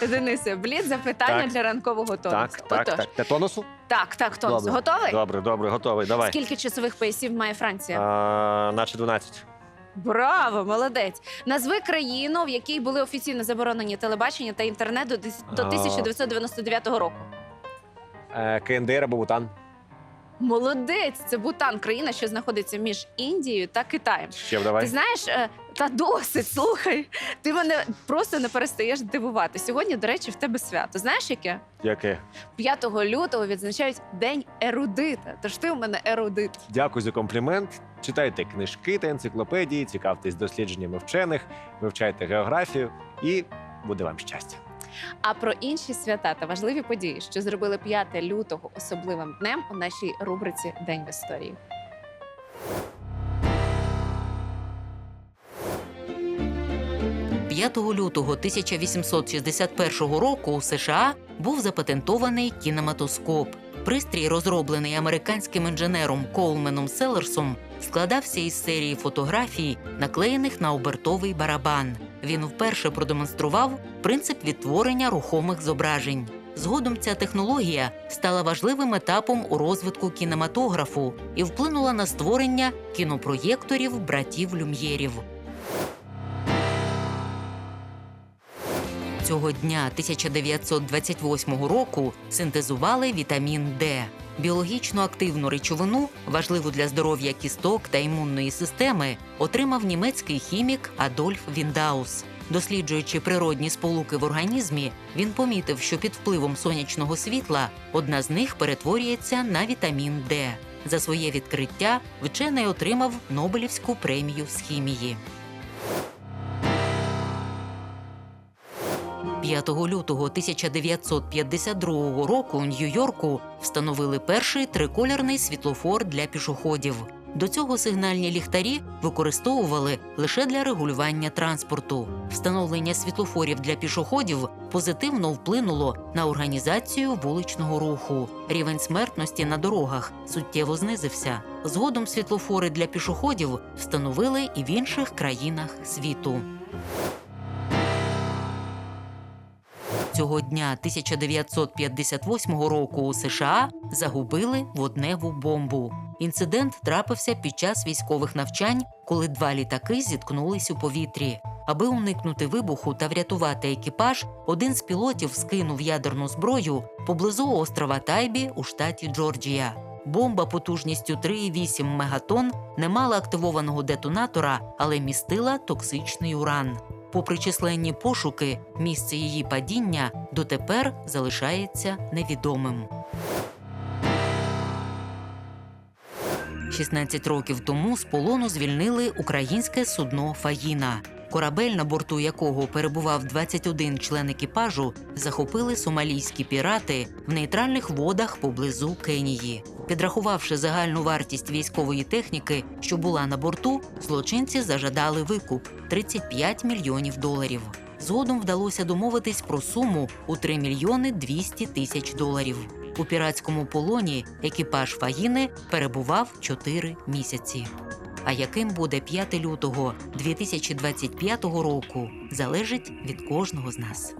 Денисе, блід запитання Так. для ранкового тонусу. Так, так, Отож, так. Для тонусу? так, так, тонус. Добре. Готовий? Добре, добре, готовий. Давай. Скільки часових поясів має Франція? А, наче 12. Браво, молодець. Назви країну, в якій були офіційно заборонені телебачення та інтернет до дес- до А. 1999 року. Е, КНДР або Бутан. Молодець, це Бутан, країна, що знаходиться між Індією та Китаєм. Ще Ти знаєш, е, та досить, слухай. Ти мене просто не перестаєш дивувати. Сьогодні, до речі, в тебе свято. Знаєш яке? Яке? 5 лютого відзначають День ерудита. Тож ти у мене ерудит. Дякую за комплімент. Читайте книжки та енциклопедії, цікавтесь дослідженнями вчених, вивчайте географію і буде вам щастя. А про інші свята та важливі події, що зробили 5 лютого особливим днем у нашій рубриці День в історії. – 5 лютого 1861 року у США був запатентований кінематоскоп. Пристрій, розроблений американським інженером Коулменом Селерсом, складався із серії фотографій, наклеєних на обертовий барабан. Він вперше продемонстрував принцип відтворення рухомих зображень. Згодом ця технологія стала важливим етапом у розвитку кінематографу і вплинула на створення кінопроєкторів братів Люм'єрів. Цього дня 1928 року синтезували вітамін Д. Біологічно активну речовину, важливу для здоров'я кісток та імунної системи, отримав німецький хімік Адольф Віндаус. Досліджуючи природні сполуки в організмі, він помітив, що під впливом сонячного світла одна з них перетворюється на вітамін Д. За своє відкриття вчений отримав Нобелівську премію з хімії. 5 лютого 1952 року у Нью-Йорку встановили перший триколірний світлофор для пішоходів. До цього сигнальні ліхтарі використовували лише для регулювання транспорту. Встановлення світлофорів для пішоходів позитивно вплинуло на організацію вуличного руху. Рівень смертності на дорогах суттєво знизився. Згодом світлофори для пішоходів встановили і в інших країнах світу. Цього дня 1958 року у США загубили водневу бомбу. Інцидент трапився під час військових навчань, коли два літаки зіткнулись у повітрі. Аби уникнути вибуху та врятувати екіпаж, один з пілотів скинув ядерну зброю поблизу острова Тайбі у штаті Джорджія. Бомба потужністю 3,8 мегатон не мала активованого детонатора, але містила токсичний уран. Попри численні пошуки, місце її падіння дотепер залишається невідомим. 16 років тому з полону звільнили українське судно Фаїна. Корабель, на борту якого перебував 21 член екіпажу, захопили сомалійські пірати в нейтральних водах поблизу Кенії. Підрахувавши загальну вартість військової техніки, що була на борту, злочинці зажадали викуп 35 мільйонів доларів. Згодом вдалося домовитись про суму у 3 мільйони 200 тисяч доларів. У піратському полоні екіпаж Фаїни перебував 4 місяці. А яким буде 5 лютого 2025 року, залежить від кожного з нас.